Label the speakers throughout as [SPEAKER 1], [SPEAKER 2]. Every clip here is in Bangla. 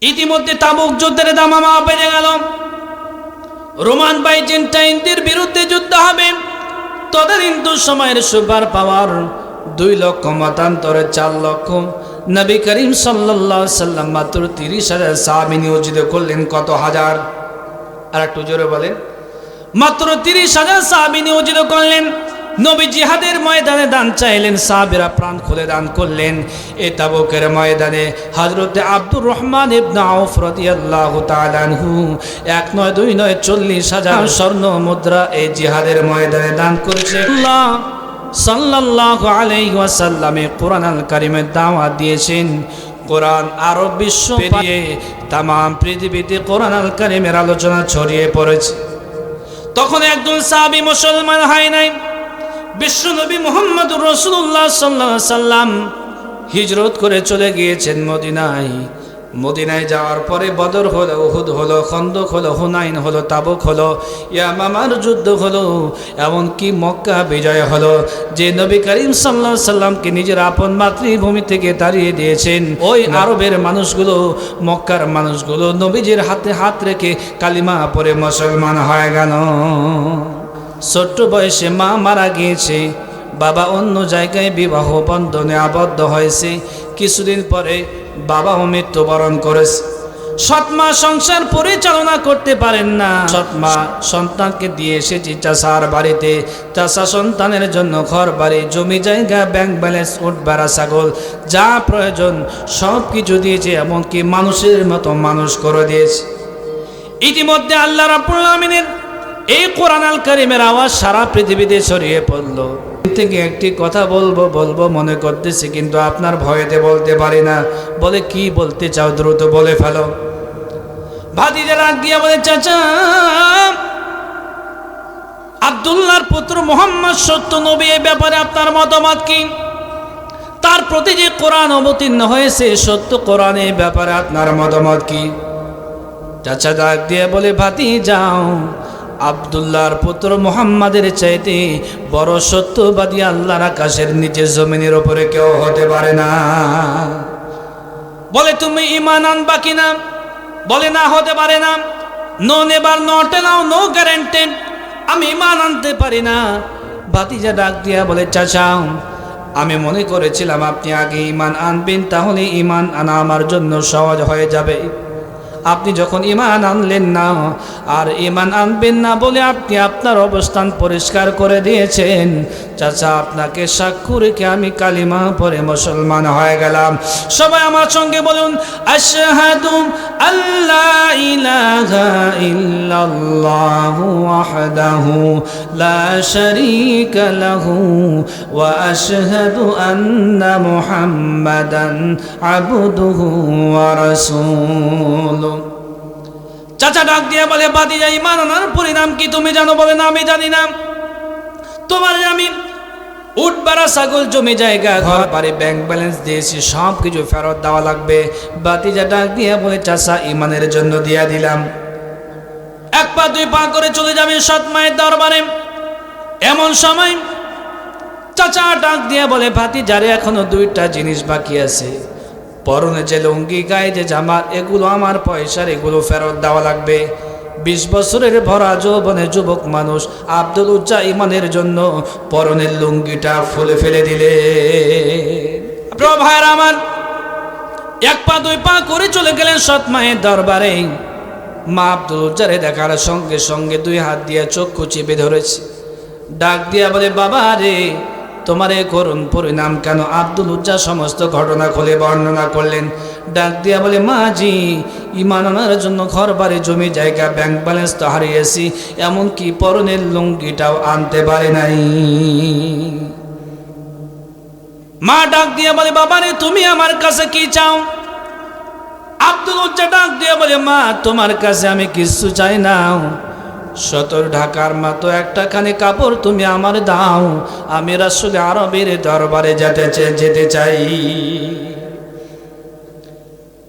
[SPEAKER 1] ইতিমধ্যে তাবুক যুদ্ধের দামামা বেড়ে গেল। রোমান বাইজেন্টাইনদের বিরুদ্ধে যুদ্ধ হবে। তদানীন্ত সময়ের সুপার পাওয়ার দুই লক্ষ, মতান্তরে চার লক্ষ। নবী করিম সাল্লাহ সাল্লাম মাত্র তিরিশ হাজার সাহাবি নিয়োজিত করলেন কত হাজার? আর একটু জোরে বলেন। মাত্র তিরিশ হাজার সাহাবি নিয়োজিত করলেন। নবী জিহাদের ময়দানে দান চাইলেন, সাহাবিরা প্রাণ খুলে দান করলেন। এ তাবুকের ময়দানে হজরতে আব্দুর রহমান ইবনা এক নয় দুই নয় চল্লিশ হাজার স্বর্ণ মুদ্রা এই জিহাদের ময়দানে দান করেছে। আল্লাহ সাল্লাল্লাহু কোরআন আল কারিমের দাওয়াত দিয়েছেন। কোরআন আরব বিশ্ব পেরিয়ে তাম পৃথিবীতে কোরআন আল কারিমের আলোচনা ছড়িয়ে পড়েছে। তখন একজন সাহাবি মুসলমান হয় নাই। বিশ্বনবী মোহাম্মদ রসুল্লাহ সাল্লাহ সাল্লাম হিজরত করে চলে গিয়েছেন মদিনায়। মদিনায় যাওয়ার পরে বদর হলো উহুদ হলো খন্দক হলো হুনাইন হলো তাবুক হলো ইয়ামামার যুদ্ধ হলো এমনকি মক্কা বিজয় হলো। যে নবী করিম সাল্লাহ সাল্লামকে নিজের আপন মাতৃভূমি থেকে তাড়িয়ে দিয়েছেন ওই আরবের মানুষগুলো মক্কার মানুষগুলো নবীজির হাতে হাত রেখে কালিমা পরে মুসলমান হয়ে গেল। ছোট্ট বয়সে মা মারা গিয়েছে। বাবা অন্য জায়গায় বিবাহ বন্ধনে আবদ্ধ হয়েছে। কিছুদিন পরে বাবাও মৃত্যুবরণ করেছে। সৎমা সংসার পরিচালনা করতে পারেন না। সৎমা সন্তানকে দিয়ে এসেছি চাষার বাড়িতে। চাষা সন্তানের জন্য ঘর, বাড়ি, জমি, জায়গা ব্যাংক ব্যালেন্স উঠ বেড়া ছাগল, যা প্রয়োজন সব কিছু দিয়েছে, এমনকি মানুষের মতো মানুষ করে দিয়েছে। ইতিমধ্যে আল্লাহ রাব্বুল আমিনের এই কোরআন আল করিমের আওয়াজ সারা পৃথিবীতে ছড়িয়ে পড়ল। থেকে একটি কথা বলব বলব মনে করতেছি, কিন্তু আপনার ভয়েতে বলতে পারি না। বলে কি বলতে চাও দ্রুত বলে ফেলো। ভাতিজা রাগ দিয়ে বলে, চাচা, আবদুল্লাহর পুত্র মোহাম্মদ সত্য নবী এই ব্যাপারে আপনার মতামত কি? তার প্রতি যে কোরআন অবতীর্ণ হয়েছে, সত্য কোরআন এই ব্যাপারে আপনার মতামত কি? চাচা ডাক দিয়ে বলে ভাতি যাও আবদুল্লাহর পুত্র মোহাম্মদের চাইতে বড় সত্যবাদী আল্লাহর আকাশের নিচে জমিনের ওপরে কেউ হতে পারে না। বলে, তুমি ইমান আনবা কিনা? বলে, না, হতে পারে না। নো নেবার নট নাও নো গ্যারেন্টেড। আমি ইমান আনতে পারি না। ভাতিজা ডাক দিয়া বলে চাচা আমি মনে করেছিলাম আপনি আগে ইমান আনবেন, তাহলে ইমান আনা আমার জন্য সহজ হয়ে যাবে। আপনি যখন ইমান আনলেন না, আর ইমান আনবেন না বলে আপনি আপনার অবস্থান পরিষ্কার করে দিয়েছেন, চাচা আপনাকে সাক্ষী রেখে আমি কালিমা পরে মুসলমান হয়ে গেলাম। সবাই আমার সঙ্গে বলুন, আশহাদু আল্লাহ ইলাহা ইল্লাল্লাহু ওয়াহদাহু লা চাচা ডাক দিয়ে বলে বাদি যাই মানানোর পরিণাম কি তুমি জানো বলে না, আমি জানি না। তোমার আমি উট বাড়া ছাগল, জমি, জায়গা, ঘর, বাড়ি, ব্যাংক ব্যালেন্স দিয়েছি, সব কিছু ফেরত দেওয়া লাগবে। বাতিজা ডাক দিয়ে বলে, চাচা, ইমানের জন্য দিয়া দিলাম। এক পা, দুই পা করে চলে যাবে সৎ মায়ের দরবারে। এমন সময় চাচা ডাক দিয়ে বলে ভাতি যারে এখনও দুইটা জিনিস বাকি আছে। পরনে যে লুঙ্গি, গায়ে যে জামা এগুলো আমার পয়সার, এগুলো ফেরত দেওয়া লাগবে। বিশ বছরের ভরা যৌবনে যুবক মানুষ আব্দুল উজ্জা ইমানের জন্য পরনের লুঙ্গিটা ফুলে ফেলে দিলে। প্রিয় ভাইয়ের আমার, এক পা, দুই পা করে চলে গেলেন সৎ মায়ের দরবারে। মা আব্দুল উজ্জারে দেখার সঙ্গে সঙ্গে দুই হাত দিয়ে চক্ষু চেপে ধরেছে। ডাক দিয়া বলে, বাবা রে তোমার এই করুণ পরিণাম কেন আব্দুল উজ্জা সমস্ত ঘটনা খুলে বর্ণনা করলেন। ডাক দিয়া বলে মাজি ইমান আনার জন্য ঘর বাড়ি জমি, জায়গা ব্যাংক ব্যালেন্স তো হারিয়েছি, এমনকি পরনের লুঙ্গিটাও আনতে পারে নাই। মা ডাক দিয়ে বলে বাবা রে তুমি আমার কাছে কি চাও? আব্দুল উজ্জা ডাক দিয়ে বলে, মা, তোমার কাছে আমি কিছু চাই না। সতর ঢাকার মতো একটা খানে কাপড় তুমি আমার দাও। আমি রাসুল আরবের দরবারে যেতে যেতে চাই।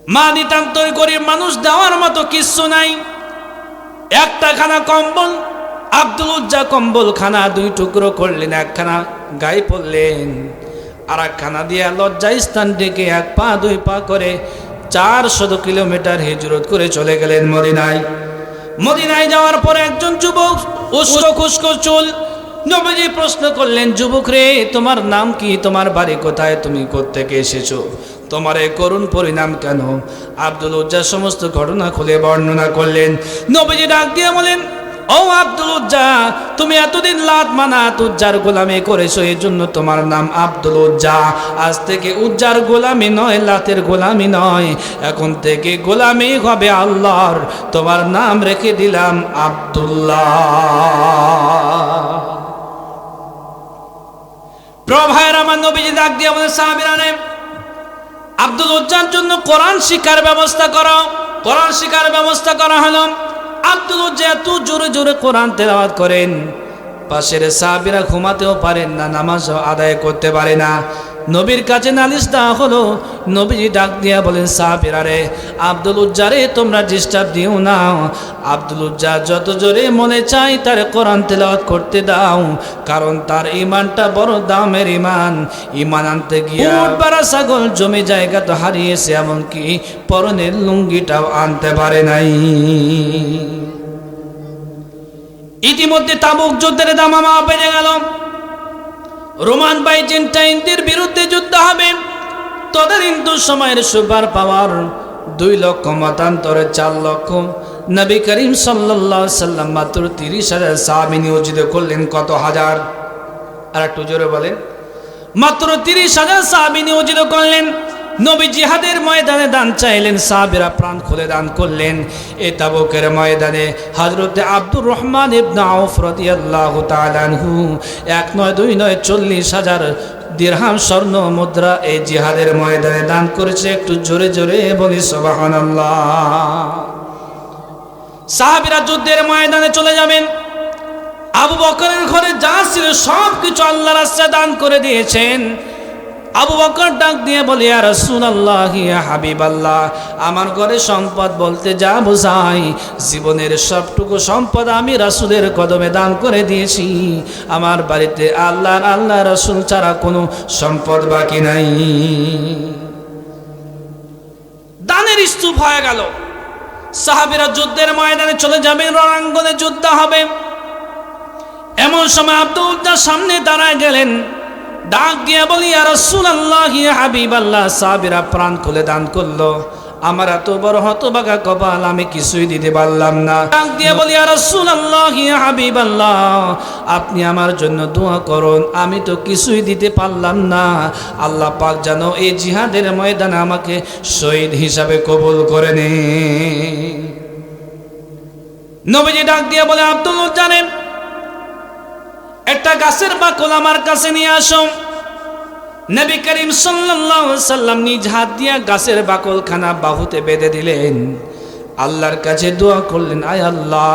[SPEAKER 1] মা নিতান্ত গরিব মানুষ, দেওয়ার মতো কিচ্ছু নাই। একটা খানা কম্বল, আব্দুল উজ্জা কম্বল খানা দুই টুকরো করলেন, একখানা গায়ে পড়লেন আর একখানা দিয়ে লজ্জা স্থান ডেকে এক পা দুই পা করে চার শত কিলোমিটার হিজরত করে চলে গেলেন মদিনায়। মদিনায় যাওয়ার পর একজন যুবক উস্কো খুস্কো চুল। নবীজি প্রশ্ন করলেন, যুবক রে, তোমার নাম কি? তোমার বাড়ি কোথায়? তুমি কোত্থেকে এসেছ? তোমার এই করুণ পরিণাম কেন? আব্দুল উজ্জা সমস্ত ঘটনা খুলে বর্ণনা করলেন। নবীজি ডাক দিয়ে বলেন ও আব্দুল উজ্জা তুমি এতদিন লাত মানাত উজ্জার গোলামি করেছ এই জন্য তোমার নাম আব্দুল উজ্জা আজ থেকে উজ্জার গোলামি নয়, লাতের গোলামি নয়। এখন থেকে গোলামি হবে আল্লাহর, তোমার নাম রেখে দিলাম আব্দুল্লাহ। প্রভায়ের আমার নবীজি ডাক দিয়ে আমাদের সাহাবিরানে আব্দুল উজ্জার জন্য কোরআন শিক্ষার ব্যবস্থা করো। কোরআন শিক্ষার ব্যবস্থা করা হলো। আব্দুল এত জোরে জোরে কোরআন তেলাওয়াত করেন, পাশের সাহাবিরা ঘুমাতেও পারেন না নামাজ আদায় করতে পারে না। নবীর কাছে নালিশ দেওয়া হলো নবীজি ডাক দিয়া বলেন সাহাবিরা রে আব্দুল উজ্জারে তোমরা ডিস্টার্ব দিও না। আব্দুল উজ্জা যত জোরে মনে চাই তার কোরআন তেলাওয়াত করতে দাও কারণ তার ইমানটা বড় দামের ইমান ইমান আনতে গিয়া বারা ছাগল জমি জায়গা তো হারিয়েছে এমনকি পরনের লুঙ্গিটাও আনতে পারে নাই। ইতিমধ্যে তাবুক যুদ্ধের দামামা বেড়ে গেল। রোমান বাইজেন্টাইনদের বিরুদ্ধে যুদ্ধ হবে। তদানীন্ত সময়ের সুপার পাওয়ার দুই লক্ষ, মতান্তরে চার লক্ষ। নবী করিম সাল্লাহ সাল্লাম মাত্র তিরিশ হাজার সাহাবি নিয়োজিত করলেন কত হাজার? আর একটু জোরে বলেন। মাত্র তিরিশ হাজার সাহাবি নিয়োজিত করলেন। নবী জিহাদের ময়দানে দান চাইলেন, সাহাবিরা প্রাণ খুলে দান করলেন। এ তাবুকের ময়দানে হজরতে আব্দুর রহমান ইবনা আউফ রাদিয়াল্লাহু তাআলা আনহু, এক নয় দুই নয় চল্লিশ হাজার দিরহাম স্বর্ণ মুদ্রা এই জিহাদের ময়দানে দান করেছে। একটু জোরে জোরে বলি, সুবহানাল্লাহ। সাহাবিরা যুদ্ধের ময়দানে চলে যাবেন। আবু বকরের ঘরে যা ছিল সব কিছু আল্লাহ রাস্তায় দান করে দিয়েছেন। আবু বকর ডাক দিয়ে বলে আর রসুল আল্লাহ হাবিব আল্লাহ আমার ঘরে সম্পদ বলতে যা বোঝাই জীবনের সবটুকু সম্পদ আমি রাসুলের কদমে দান করে দিয়েছি। আমার বাড়িতে আল্লাহ আল্লাহ রসুল ছাড়া কোনো সম্পদ বাকি নাই। দানের স্তূপ হয়ে গেল। সাহাবিরা যুদ্ধের ময়দানে চলে যাবেন রণাঙ্গনে যুদ্ধ হবে। এমন সময় আব্দুল উদ্দার সামনে দাঁড়ায় গেলেন। ডাক দিয়ে বলি আর রসুল আল্লাহ হাবিব আল্লাহ সাহাবিরা প্রাণ খুলে দান করল। আমার এত বড় হতবাগা কপাল, আমি কিছুই দিতে পারলাম না। ডাক দিয়ে বলি আর রসুল আল্লাহ হাবিব আল্লাহ আপনি আমার জন্য দোয়া করুন, আমি তো কিছুই দিতে পারলাম না। আল্লাহ পাক যেন এই জিহাদের ময়দানে আমাকে শহীদ হিসাবে কবুল করে নে নবীজি ডাক দিয়ে বলে, আব্দুল একটা গাছের বাকল আমার কাছে নিয়ে আসো। নবী করিম সাল্লাম নিজ হাত দিয়া গাছের বাকলখানা বাহুতে বেঁধে দিলেন। আল্লাহর কাছে দোয়া করলেন, আয় আল্লাহ,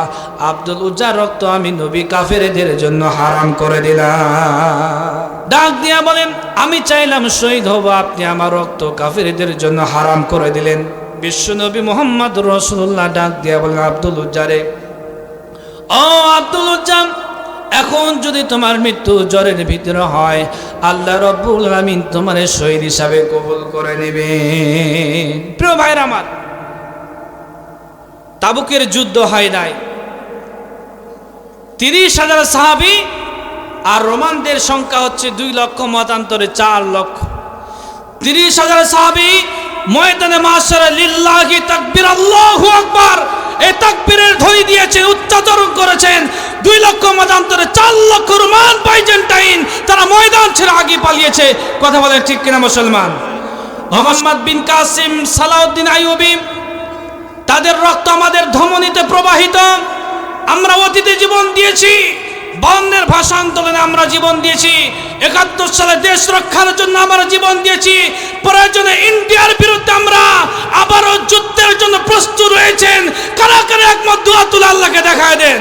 [SPEAKER 1] আব্দুল উজ্জা রক্ত আমি নবী কাফেরদের জন্য হারাম করে দিলাম। ডাক দিয়া বলেন, আমি চাইলাম শহীদ হব, আপনি আমার রক্ত কাফেরদের জন্য হারাম করে দিলেন। বিশ্ব নবী মোহাম্মদ রসুল্লাহ ডাক দিয়া বলেন, আব্দুল উজ্জারে ও আব্দুল উজ্জাম এখন যদি তোমার মৃত্যু জ্বরের ভিতরে হয়, আল্লাহ রব্বুল আলামিন তোমার শহীদ হিসাবে কবুল করে নেবে। প্রিয় ভাইরা আমার, তাবুকের যুদ্ধ হয় নাই। তিরিশ হাজার সাহাবি আর রোমানদের সংখ্যা হচ্ছে দুই লক্ষ, মতান্তরে চার লক্ষ। তিরিশ হাজার সাহাবি ময়দানে মাসারা লিল্লাহি তাকবীর, আল্লাহু আকবার, এই তাকবীরের ধ্বনি দিয়েছেন উচ্চারণ করেছেন দুই লক্ষ মতান্তরে চার লক্ষ রোমান বাইজেন্টাইন তারা ময়দান ছেড়ে আগে পালিয়েছে। কথা বলে ঠিক কিনা মুসলমান? মোহাম্মদ বিন কাসিম সালাউদ্দিন আইয়ুবি, তাদের রক্ত আমাদের ধমনীতে প্রবাহিত। আমরা অতীতে জীবন দিয়েছি বন্দের ভাষা আন্দোলনে আমরা জীবন দিয়েছি। একাত্তর সালে দেশ রক্ষার জন্য আমরা জীবন দিয়েছি। প্রয়োজনে ইন্ডিয়ার বিরুদ্ধে আমরা আবারও যুদ্ধের জন্য প্রস্তুত রয়েছেন। কারা কারা একমত? দোয়া আল্লাহকে দেখায় দেন।